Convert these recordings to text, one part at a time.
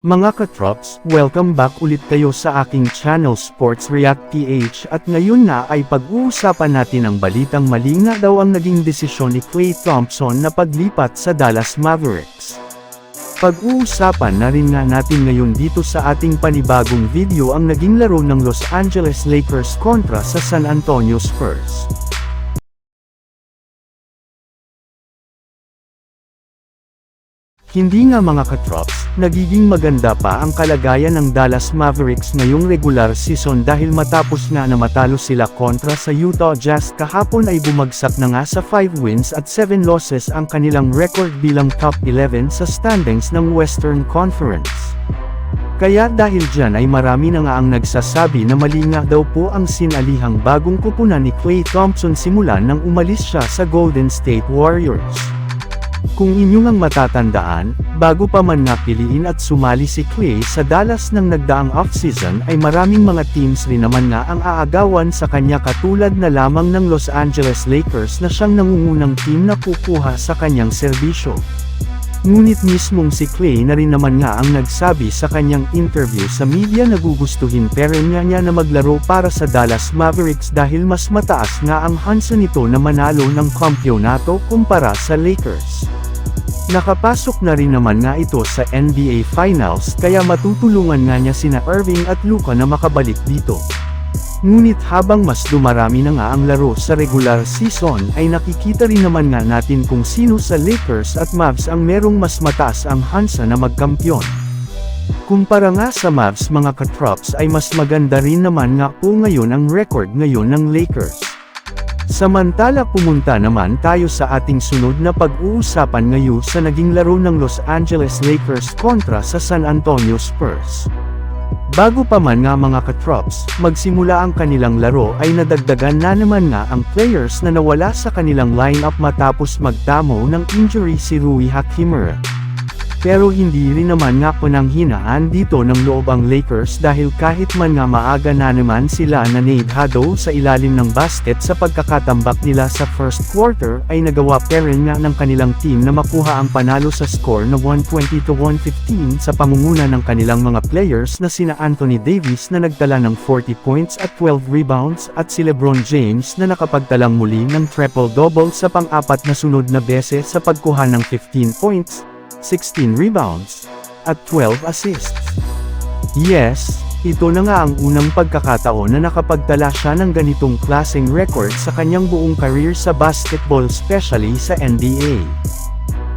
Mga katrops, welcome back ulit kayo sa aking channel Sports React PH at ngayon na ay pag-uusapan natin ang balitang mali nga daw ang naging desisyon ni Klay Thompson na paglipat sa Dallas Mavericks. Pag-uusapan na rin nga natin ngayon dito sa ating panibagong video ang naging laro ng Los Angeles Lakers kontra sa San Antonio Spurs. Hindi nga mga katrops, nagiging maganda pa ang kalagayan ng Dallas Mavericks ngayong regular season dahil matapos nga na matalo sila kontra sa Utah Jazz kahapon ay bumagsak na nga sa 5 wins at 7 losses ang kanilang record bilang top 11 sa standings ng Western Conference. Kaya dahil dyan ay marami na nga ang nagsasabi na mali nga daw po ang sinalihang bagong kupunan ni Klay Thompson simula nang umalis siya sa Golden State Warriors. Kung inyong ang matatandaan, bago pa man napiliin at sumali si Clay sa Dallas ng nagdaang offseason ay maraming mga teams rin naman nga ang aagawan sa kanya katulad na lamang ng Los Angeles Lakers na siyang nangungunang team na kukuha sa kanyang serbisyo. Ngunit mismong si Clay na rin naman nga ang nagsabi sa kanyang interview sa media na gugustuhin pero nga niya na maglaro para sa Dallas Mavericks dahil mas mataas nga ang hansa nito na manalo ng kampyonato kumpara sa Lakers. Nakapasok na rin naman nga ito sa NBA Finals kaya matutulungan nga niya sina Irving at Luka na makabalik dito. Ngunit habang mas dumarami na nga ang laro sa regular season ay nakikita rin naman nga natin kung sino sa Lakers at Mavs ang merong mas mataas ang hansa na magkampiyon. Kumpara nga sa Mavs mga katrops ay mas maganda rin naman nga po ngayon ang record ngayon ng Lakers. Samantala pumunta naman tayo sa ating sunod na pag-uusapan ngayon sa naging laro ng Los Angeles Lakers kontra sa San Antonio Spurs. Bago pa man nga mga katrops, magsimula ang kanilang laro ay nadagdagan na naman nga ang players na nawala sa kanilang lineup matapos magtamo ng injury si Rui Hachimura. Pero hindi rin naman nga pananghinaan dito ng loob ang Lakers dahil kahit man nga maaga na naman sila na nadhado sa ilalim ng basket sa pagkakatambak nila sa first quarter ay nagawa pa rin nga ng kanilang team na makuha ang panalo sa score na 120 to 115 sa pangunguna ng kanilang mga players na sina Anthony Davis na nagtala ng 40 points at 12 rebounds at si LeBron James na nakapagtalang muli ng triple-double sa pang-apat na sunod na beses sa pagkuha ng 15 points, 16 rebounds, at 12 assists. Yes, ito na nga ang unang pagkakataon na nakapagtala siya ng ganitong klaseng record sa kanyang buong career sa basketball especially sa NBA.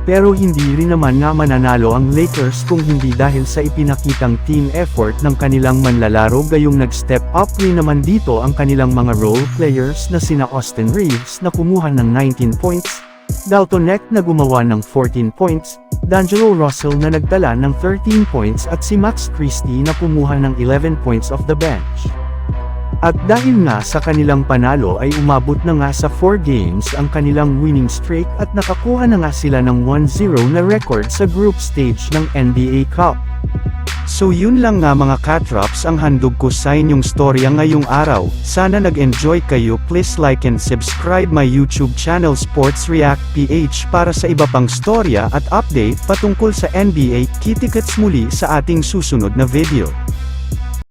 Pero hindi rin naman nga mananalo ang Lakers kung hindi dahil sa ipinakitang team effort ng kanilang manlalaro gayong nag-step up rin naman dito ang kanilang mga role players na sina Austin Reeves na kumuha ng 19 points, Dalton Neck na gumawa ng 14 points, D'Angelo Russell na nagtala ng 13 points at si Max Christie na kumuha ng 11 points off the bench. At dahil nga sa kanilang panalo ay umabot na nga sa 4 games ang kanilang winning streak at nakakuha na nga sila ng 1-0 na record sa group stage ng NBA Cup. So yun lang nga mga katrops ang handog ko sa inyong storya ngayong araw, sana nag-enjoy kayo please like and subscribe my YouTube channel Sports React PH para sa iba pang storya at update patungkol sa NBA, kitikets muli sa ating susunod na video.